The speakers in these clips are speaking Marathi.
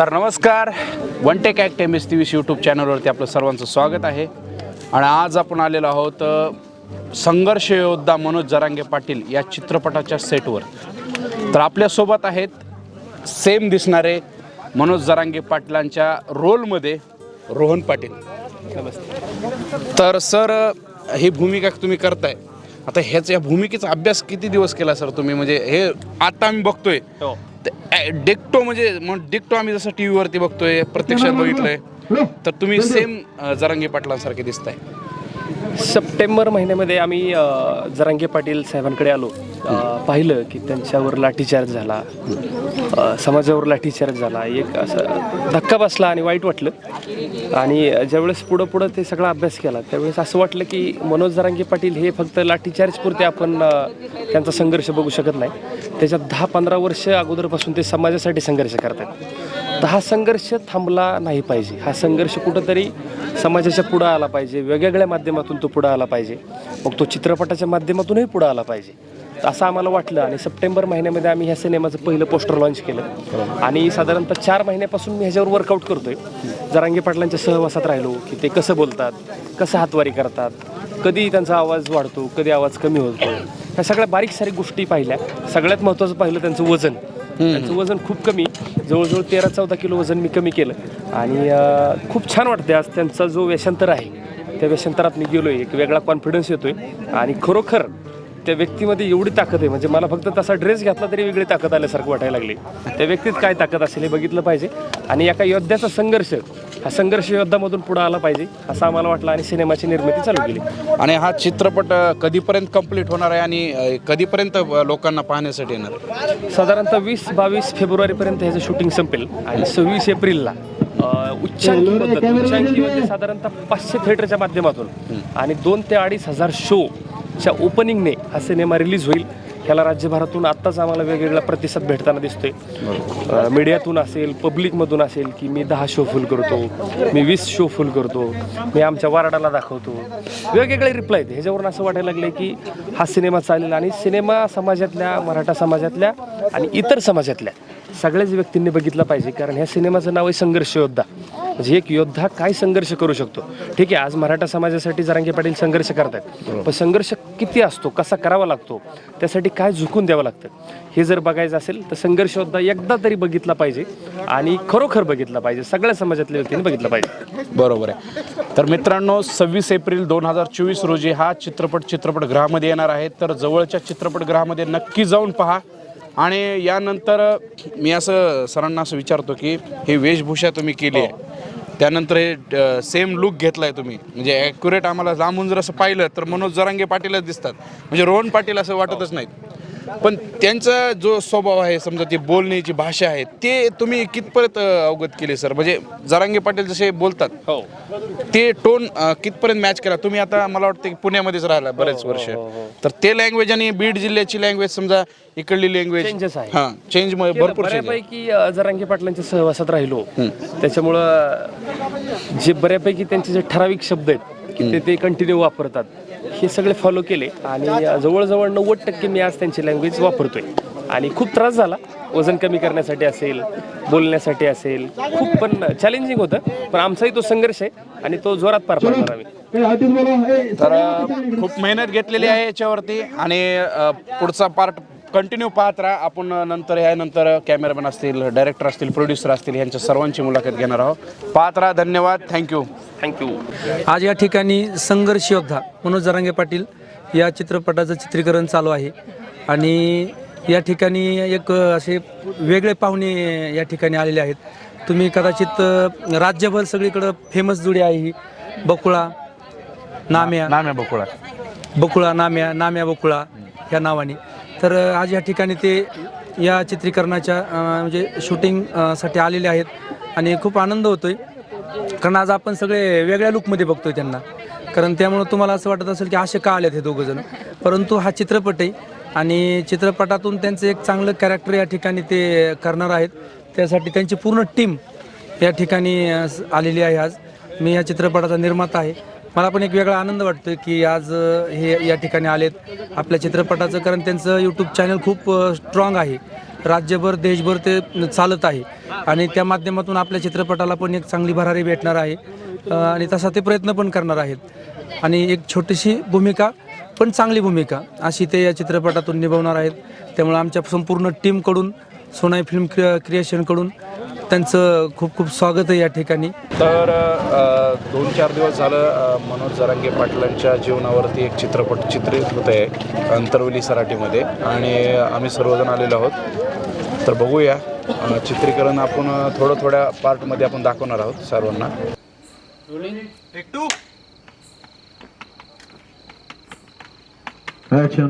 तर नमस्कार. One tech act M S T V YouTube चॅनलवरती आपलं सर्वांचं स्वागत आहे. आणि आज आपण आलेलो आहोत संघर्ष योद्धा मनोज जरांगे पाटील या चित्रपटाच्या सेटवर तर आपल्यासोबत आहेत सेम दिसणारे मनोज जरांगे पाटलांच्या रोलमध्ये रोहन पाटील. तर सर ही भूमिका तुम्ही करताय. आता ह्याच या भूमिकेचा अभ्यास किती दिवस केला सर तुम्ही? म्हणजे हे आता आम्ही बघतोय. हो. डेक्टो म्हणजे मग डिक्टो आम्ही जसं टी व्हीवरती बघतोय प्रत्यक्षात बघितलंय तर तुम्ही सेम जरांगे पाटलांसारखे दिसताय. सप्टेंबर महिन्यामध्ये आम्ही जरांगे पाटील साहेबांकडे आलो. पाहिलं की त्यांच्यावर लाठीचार्ज झाला. समाजावर लाठीचार्ज झाला. एक असं धक्का बसला आणि वाईट वाटलं. आणि ज्यावेळेस पुढं पुढं ते सगळा अभ्यास केला त्यावेळेस असं वाटलं की मनोज जरांगे पाटील हे फक्त लाठीचार्जपुरते आपण त्यांचा संघर्ष बघू शकत नाही. त्याच्यात दहा पंधरा वर्ष अगोदरपासून ते समाजासाठी संघर्ष करतात. तर हा संघर्ष थांबला नाही पाहिजे. हा संघर्ष कुठंतरी समाजाच्या पुढं आला पाहिजे. वेगवेगळ्या माध्यमातून तो पुढं आला पाहिजे. मग तो चित्रपटाच्या माध्यमातूनही पुढं आला पाहिजे. असं आम्हाला वाटलं आणि सप्टेंबर महिन्यामध्ये आम्ही ह्या सिनेमाचं पहिलं पोस्टर लॉन्च केलं. आणि साधारणतः चार महिन्यापासून मी ह्याच्यावर वर्कआउट करतोय. जरांगे पाटलांच्या सहवासात राहिलो की ते कसं बोलतात कसं हातवारी करतात कधी त्यांचा आवाज वाढतो कधी आवाज कमी होतो. ह्या सगळ्या बारीक सारीक गोष्टी पाहिल्या. सगळ्यात महत्त्वाचं पाहिलं त्यांचं वजन. त्यांचं वजन खूप कमी. जवळजवळ तेरा चौदा किलो वजन मी कमी केलं. आणि अं, खूप छान वाटते आज त्यांचा जो व्यशांतर आहे त्या व्यशांतरात मी गेलोय. एक वेगळा कॉन्फिडन्स येतोय. आणि खरोखर त्या व्यक्तीमध्ये एवढी ताकद आहे. म्हणजे मला फक्त तसा ड्रेस घातला तरी वेगळी ताकद आल्यासारखं वाटायला लागली त्या व्यक्तीत काय ताकद असेल हे बघितलं पाहिजे. आणि एका योद्ध्याचा संघर्ष हा संघर्ष योद्धामधून पुढे आला पाहिजे असं आम्हाला वाटलं आणि सिनेमाची निर्मिती चालू केली. आणि हा चित्रपट अ, कधीपर्यंत कंप्लीट होणार आहे आणि अ, कधीपर्यंत अ, लोकांना पाहण्यासाठी येणार? आहे? साधारणतः वीस बावीस फेब्रुवारीपर्यंत ह्याचं शूटिंग संपेल. आणि सव्वीस एप्रिलला अ, उच्चांकी पद्धत उच्चांकी म्हणजे साधारणतः पाचशे थिएटरच्या माध्यमातून आणि दोन ते अडीच हजार शोच्या ओपनिंगने हा सिनेमा रिलीज होईल. ह्याला राज्यभरातून आत्ताच आम्हाला वेगवेगळा प्रतिसाद भेटताना दिसतोय. मीडियातून असेल पब्लिकमधून असेल की मी दहा शो फुल करतो मी वीस शो फुल करतो मी आमच्या वार्डाला दाखवतो. वेगवेगळे रिप्लाय आहेत. ह्याच्यावरून असं वाटायला लागले की हा सिनेमा चालेल आणि सिनेमा समाजातल्या मराठा समाजातल्या आणि इतर समाजातल्या सगळ्याच व्यक्तींनी बघितलं पाहिजे कारण ह्या सिनेमाचं नाव आहे संघर्ष योद्धा. म्हणजे एक योद्धा काय संघर्ष करू शकतो? ठीक आहे आज मराठा समाजासाठी जरांगे पाटील संघर्ष करतात पण संघर्ष किती असतो? कसा करावा लागतो? त्यासाठी काय झुकून द्यावं लागतं? हे जर बघायचं असेल तर संघर्ष योद्धा एकदा तरी बघितला पाहिजे आणि खरोखर बघितला पाहिजे. सगळ्या समाजातल्या व्यक्तींनी बघितलं पाहिजे. बरोबर आहे. तर मित्रांनो सव्वीस एप्रिल दोन हजार चोवीस रोजी हा चित्रपट चित्रपटगृहामध्ये येणार आहे. तर जवळच्या चित्रपटगृहामध्ये नक्की जाऊन पहा. आणि यानंतर मी असं सरांना असं विचारतो की ही वेशभूषा तुम्ही केली आहे. त्यानंतर हे सेम लुक घेतलाय तुम्ही. म्हणजे ॲक्युरेट आम्हाला लांबून जर असं पाहिलं तर मनोज जरांगे पाटीलच दिसतात. म्हणजे रोहन पाटील असं वाटतच नाहीत. पण त्यांचा जो स्वभाव आहे समजा ती बोलण्याची भाषा आहे ते तुम्ही कितपर्यंत अवगत केले सर? म्हणजे जरांगे पाटील जसे बोलतात हो. ते टोन कितपर्यंत मॅच केला? तुम्ही आता मला वाटतं की पुण्यामध्येच राहिला बरेच वर्ष. तर ते लँग्वेज आणि बीड जिल्ह्याची लँग्वेज समजा इकडली लँग्वेज. हां चेंज भरपूर. बऱ्यापैकी जरांगे पाटलांच्या सहवासात राहिलो. त्याच्यामुळं जे बऱ्यापैकी त्यांचे जे ठराविक शब्द आहेत की ते ते कंटिन्यू वापरतात. हे सगळे फॉलो केले आणि जवळजवळ नव्वद टक्के मी आज त्यांची लँग्वेज वापरतोय. आणि खूप त्रास झाला. वजन कमी करण्यासाठी असेल बोलण्यासाठी असेल खूप पण चॅलेंजिंग होतं. पण आमचाही तो संघर्ष आहे आणि तो जोरात पार पाडणार आम्ही तर खूप मेहनत घेतलेली आहे याच्यावरती आणि अ, पुढचा पार्ट कंटिन्यू पाहत राहा. आपण नंतर यानंतर कॅमेरामॅन असतील डायरेक्टर असतील प्रोड्युसर असतील यांच्या सर्वांची मुलाखत घेणार आहोत. पाहत राहा. धन्यवाद. थँक्यू थँक्यू आज या ठिकाणी संघर्ष योद्धा मनोज जरांगे पाटील या चित्रपटाचं चित्रीकरण चालू आहे. आणि या ठिकाणी एक असे वेगळे पाहुणे या ठिकाणी आलेले आहेत. तुम्ही कदाचित अ, राज्यभर सगळीकडं फेमस जोडी आहे ही. बकुळा नाम्या. नाम्या बकुळा. बकुळा नाम्या नाम्या बकुळा ह्या नावाने. तर आज या ठिकाणी ते या चित्रीकरणाच्या म्हणजे शूटिंगसाठी आलेले आहेत आणि खूप आनंद होतोय. कारण आज आपण सगळे वेगळ्या लुकमध्ये बघतोय त्यांना. कारण त्यामुळं तुम्हाला असं वाटत असेल की असे का आलेत हे दोघं जण. परंतु हा चित्रपट आहे आणि चित्रपटातून त्यांचं एक चांगलं कॅरेक्टर या ठिकाणी ते करणार आहेत. त्यासाठी त्यांची पूर्ण टीम या ठिकाणी आलेली आहे आज. मी या चित्रपटाचा निर्माता आहे. मला पण एक वेगळा आनंद वाटतो की आज हे या ठिकाणी आलेत आपल्या चित्रपटाचं कारण त्यांचं यूट्यूब चॅनल खूप स्ट्रॉंग आहे. राज्यभर देशभर ते चालत आहे. आणि त्या माध्यमातून आपल्या चित्रपटाला पण एक चांगली भरारी भेटणार आहे. आणि तसा ते प्रयत्न पण करणार आहेत. आणि एक छोटीशी भूमिका पण चांगली भूमिका अशी ते या चित्रपटातून निभवणार आहेत. त्यामुळे आमच्या संपूर्ण टीमकडून सोनाई फिल्म क्रिएशनकडून त्यांचं खूप खूप स्वागत आहे या ठिकाणी. तर दोन चार दिवस झालं मनोज जरांगे पाटलांच्या जीवनावरती एक चित्रपट चित्रित होत आहे अंतरवली सराटीमध्ये. आणि आम्ही सर्वजण आलेलो आहोत. तर बघूया चित्रीकरण आपण थोडं थोड्या पार्टमध्ये आपण दाखवणार आहोत सर्वांना. Action.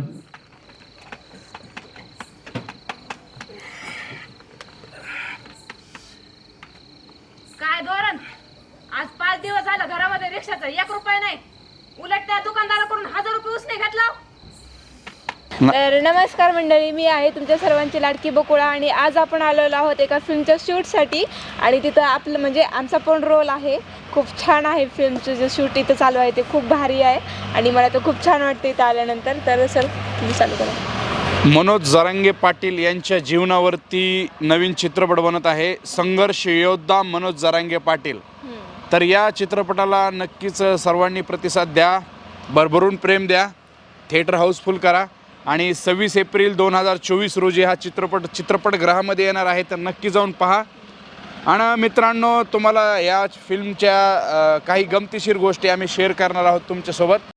काय धोरण? आज पाच दिवस झालं घरामध्ये रिक्षाचा एक रुपया नाही. उलट त्या दुकानदाराकडून हजार रुपये उसने घेतला तर नमस्कार मंडळी मी आहे तुमच्या सर्वांची लाडकी बकुळा आणि आज आपण आलेलो आहोत एका फिल्मच्या शूटसाठी. आणि तिथं आपलं म्हणजे आमचा पण रोल आहे. खूप छान आहे फिल्मचं जे शूट इथं चालू आहे ते खूप भारी आहे. आणि मला तर खूप छान वाटतं इथं आल्यानंतर. तर सर तुम्ही चालू करा. मनोज जरांगे पाटील यांच्या जीवनावरती नवीन चित्रपट बनत आहे. संघर्ष योद्धा मनोज जरांगे पाटील. तर या चित्रपटाला नक्कीच सर्वांनी प्रतिसाद द्या भरभरून प्रेम द्या थिएटर हाऊसफुल करा आणि सव्वीस एप्रिल दोन हजार चोवीस रोजी हा चित्रपट चित्रपटगृहामध्ये येणार आहे तर नक्की जाऊन पहा. आणि मित्रांनो तुम्हाला या फिल्मच्या काही गमतीशीर गोष्टी आम्ही शेअर करणार आहोत तुमच्यासोबत.